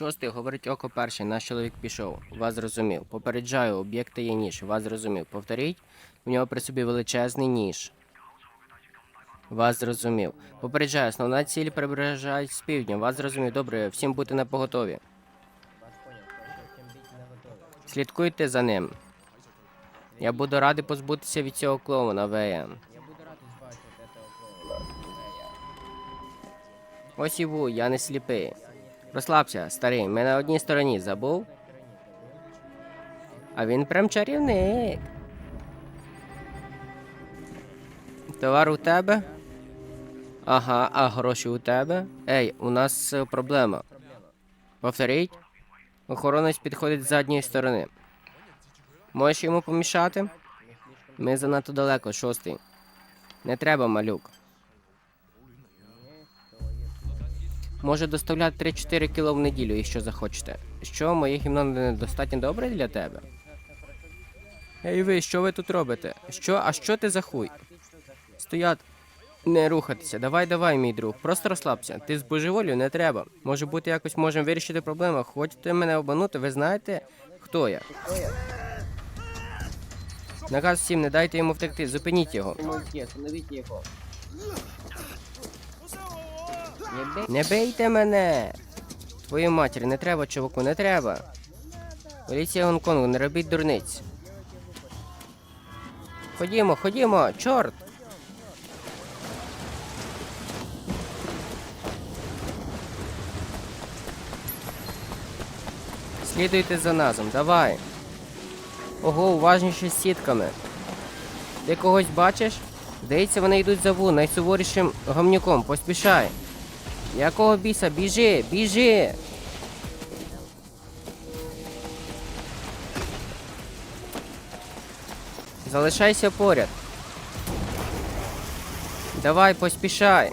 Шостий говорить око перший. Наш чоловік пішов. Вас зрозумів. Попереджаю, об'єкти є ніж. Вас зрозумів. Повторіть. У нього при собі величезний ніж. Вас зрозумів. Попереджаю, основна ціль приближають з півдня. Вас зрозумів. Добре, всім бути на поготові. Слідкуйте за ним. Я буду радий позбутися від цього клоуна, Вея. Ось і ву, я не сліпий. Розслабся, старий, ми на одній стороні забув. А він прям чарівник. Товар у тебе? Ага, а гроші у тебе? Ей, у нас е, проблема. Повторіть. Охоронець підходить з задньої сторони. Можеш йому помішати? Ми занадто далеко, шостий. Не треба, малюк. Може доставляти 3-4 кіло в неділю, якщо захочете. Що, моє гімно недостатньо добре для тебе? Ей ви, що ви тут робите? Що, а що ти за хуй? Стоять. Не рухатися. Давай, давай, мій друг. Просто розслабся. Ти з божеволю не треба. Може бути, якось можемо вирішити проблему. Хочете мене обманути, ви знаєте, хто я? Наказ всім, не дайте йому втекти, зупиніть його. Остановите его. Не бийте мене! Твою матір, не треба, чуваку, не треба. Поліція Гонконгу, не робіть дурниць. Ходімо, ходімо, чорт! Слідуйте за назом, давай. Ого, уважніше з сітками. Ти когось бачиш? Здається, вони йдуть за Ву, найсуворішим гамнюком. Поспішай. Якого біса? Біжи, біжи! Залишайся поряд. Давай, поспішай.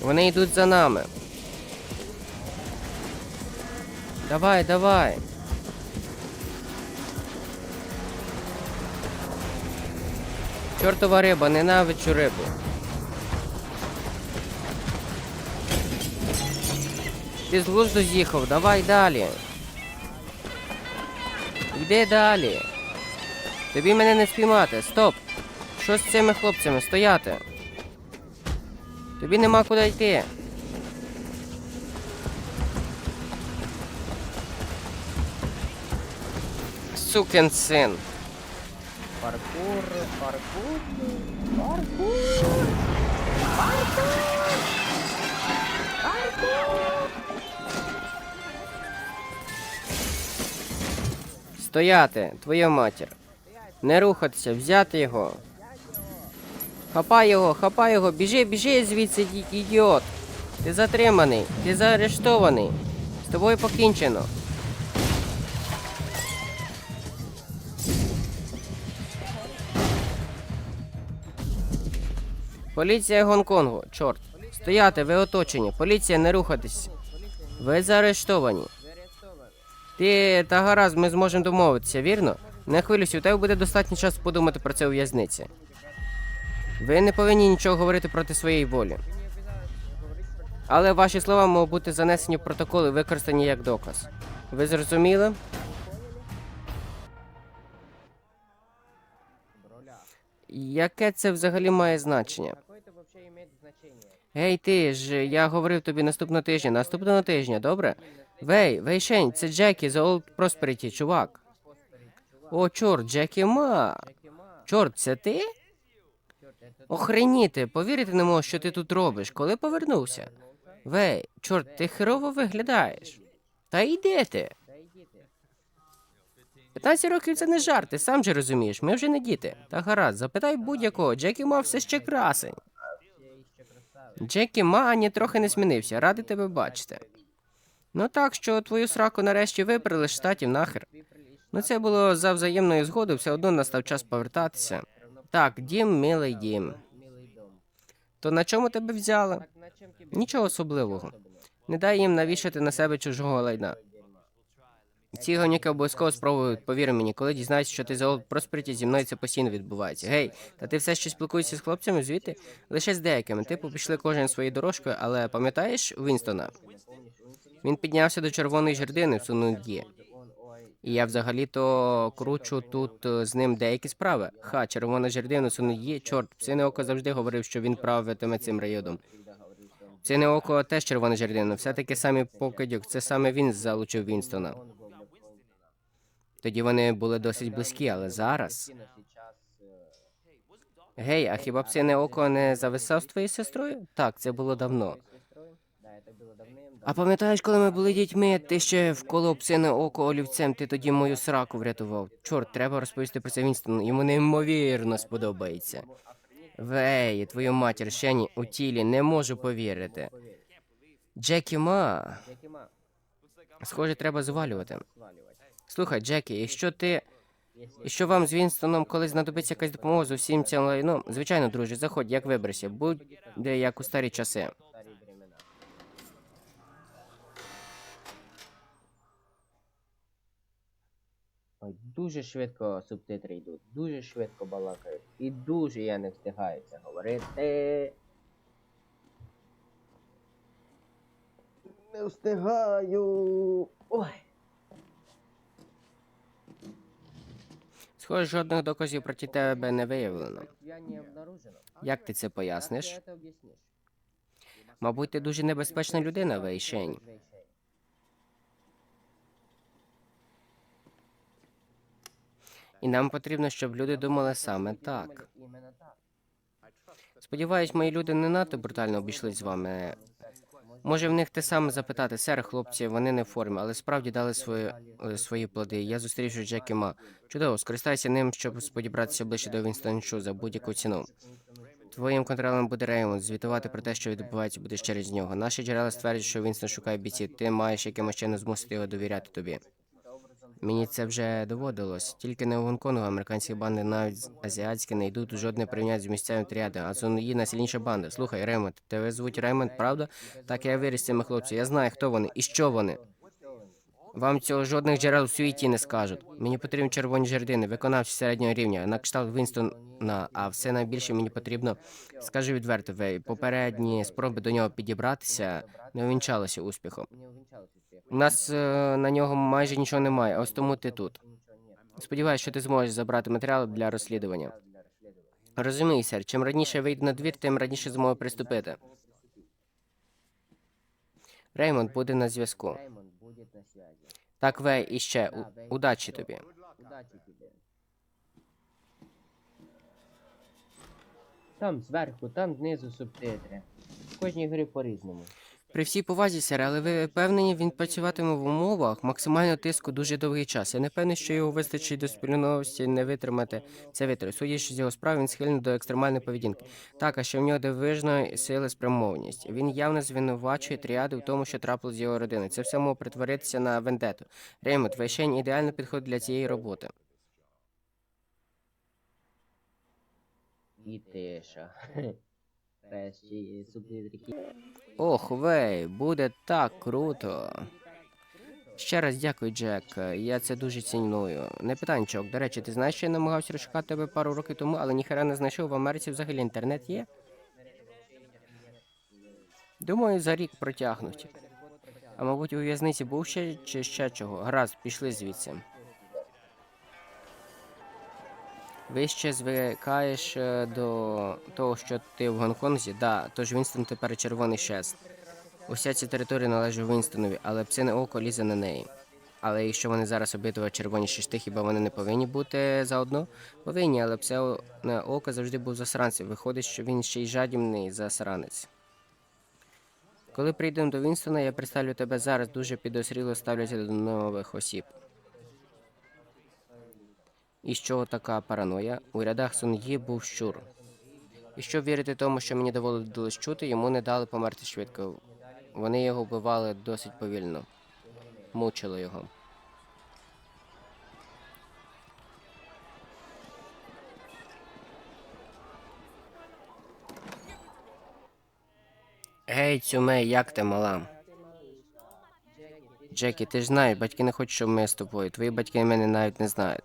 Вони йдуть за нами. Давай, давай. Чортова риба, ненавиджу рибу. Ти з глузду з'їхав, давай далі. Йди далі. Тобі мене не спіймати. Стоп. Що з цими хлопцями? Стояти. Тобі нема куди йти. Сукин син. Паркур, паркур, паркур. Стояти, твоя матір. Не рухатися, взяти його. Хапай його, хапай його, біжи, біжи звідси, ідіот. Ти затриманий, ти заарештований. З тобою покінчено. Поліція Гонконгу, чорт. Стояти, ви оточені. Поліція, не рухатись. Ви заарештовані. Ти та гаразд, ми зможемо домовитися, вірно? Не хвилюйся, у тебе буде достатньо часу подумати про це у в'язниці. Ви не повинні нічого говорити проти своєї волі. Але ваші слова можуть бути занесені в протокол і використані як доказ. Ви зрозуміли? Яке це взагалі має значення? Гей, ти ж, я говорив тобі наступного тижня, наступного тижня, добре? Вей, Вейшень, це Джекі з Old Prosperity, чувак. О, чорт, Джекі Ма. Чорт, це ти? Охреніти, повірити не можу, що ти тут робиш. Коли повернувся? Вей, чорт, ти херово виглядаєш. Та йди ти. 15 років це не жарт, ти сам же розумієш, ми вже не діти. Та гаразд, запитай будь-якого, Джекі Ма все ще красень. Джекі Ма ані трохи не змінився, радий тебе бачити. Ну так, що твою сраку нарешті виперли з штатів нахер. Ну це було за взаємною згодою, все одно настав час повертатися. Так, дім, милий дім. То на чому тебе взяли? Нічого особливого. Не дай їм навішати на себе чужого лайна. Ці гоніки обов'язково спробують, повір мені, коли дізнаються, що ти за Prosperity, зі мною це постійно відбувається. Гей, та ти все ще спілкуєшся з хлопцями звідти? Лише з деякими. Типу пішли кожен своєю дорожкою, але пам'ятаєш Вінстона? Він піднявся до червоної жердини в Сунуді. І я взагалі-то кручу тут е, з ним деякі справи. Ха, червона жердина Сунуді, чорт, псине око завжди говорив, що він правитиме цим районом. Псине око теж червона жердина, все таки самі покидьок, це саме він залучив Вінстона. Тоді вони були досить близькі, але зараз. Гей, а хіба псине око не зависав з твоєю сестрою? Так, це було давно. А пам'ятаєш, коли ми були дітьми, ти ще вколов псине око олівцем, ти тоді мою сраку врятував. Чорт, треба розповісти про це Вінстону, йому неймовірно сподобається. Вей, твою матір, Шені, у тілі, не можу повірити. Джекі Ма. Схоже, треба звалювати. Слухай, Джекі, якщо ти. Якщо вам з Вінстоном колись знадобиться якась допомога з усім цим лайном, звичайно, друже, заходь, як виберешся, буде як у старі часи. Дуже швидко субтитри йдуть, дуже швидко балакають. І дуже я не встигаю це говорити. Не встигаю. Ой. Схоже, жодних доказів проти тебе не виявлено. Як ти це поясниш? Мабуть, ти дуже небезпечна людина, Вейшень. І нам потрібно, щоб люди думали саме так. Сподіваюсь, мої люди не надто брутально обійшлись з вами. Може, в них те саме запитати, сер, хлопці, вони не в формі, але справді дали свої, е, свої плоди. Я зустрічу Джекі Ма. Чудово, скористайся ним, щоб сподібратися ближче до Вінстон Шу за будь-яку ціну. Твоїм контролем буде Реймонд. Звітувати про те, що відбувається, будеш через нього. Наші джерела стверджують, що Вінстон шукає бійців. Ти маєш якимось чином змусити його довіряти тобі. Мені це вже доводилось. Тільки не у Гонконгу американські банди, навіть азіатські, не йдуть у жодне порівняння з місцевим тріадом, а Сунуї найсильніша банда. Слухай, Ремонт, тебе звуть Ремонт, правда? Так я виріс цими хлопцями. Я знаю, хто вони і що вони. Вам цього жодних джерел у світі не скажуть. Мені потрібні червоні жердини, виконавці середнього рівня, на кшталт Вінстона, а все найбільше мені потрібно, скажу відверто, Вей, попередні спроби до нього підібратися не увінчалися успіхом. У нас е, на нього майже нічого немає, ось тому ти тут. Сподіваюсь, що ти зможеш забрати матеріали для розслідування. Розумій, сер, чим раніше вийду на двір, тим раніше зможу приступити. Реймонд буде на зв'язку. Реймонд на связі. Так, Вей, іще. Да, у- удачі тобі. Удачі тобі. Там зверху, там знизу субтитри. В кожній грі по-різному. При всій повазі, сер, але ви впевнені, він працюватиме в умовах максимального тиску дуже довгий час. Я не певний, що його вистачить до спільності не витримати це вітер. Судячи з його справ, він схильний до екстремальної поведінки. Так, а ще в нього дивижної сили спрямованість. Він явно звинувачує тріади в тому, що трапилось з його родиною. Це все може притворитися на вендету. Реймонд, Вейшень ідеально підходить для цієї роботи. І тиша. Кращі субтитрики. Ох, Вей, буде так круто. Ще раз дякую, Джек. Я це дуже ціную. Не питанчок. До речі, ти знаєш, що я намагався розшукати тебе пару років тому, але ніхера не знайшов в Америці взагалі інтернет є? Думаю, за рік протягнуть. А мабуть, у в'язниці був ще чи ще чого. Гаразд, пішли звідси. Ви ще звикаєш е, до того, що ти в Гонконзі? Да, тож Вінстон тепер червоний шест. Уся ця територія належить Вінстонові, але псине око лізе на неї. Але якщо вони зараз обидва червоні шишти, хіба вони не повинні бути заодно? Повинні, але псине око завжди був засранцем. Виходить, що він ще й жадібний засранець. Коли прийдемо до Вінстона, я представлю тебе зараз дуже підозріло ставляться до нових осіб. І чого така параноя? У рядах Сун'ї був щур. І щоб вірити тому, що мені доводилось чути, йому не дали померти швидко. Вони його вбивали досить повільно, мучили його. Гей, Цюмей, як ти мала? Джекі, ти ж знаєш, батьки не хочуть, щоб ми з тобою. Твої батьки мене навіть не знають.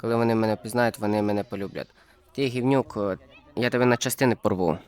Коли вони мене пізнають, вони мене полюблять. Ти гівнюк, я тебе на частини порву.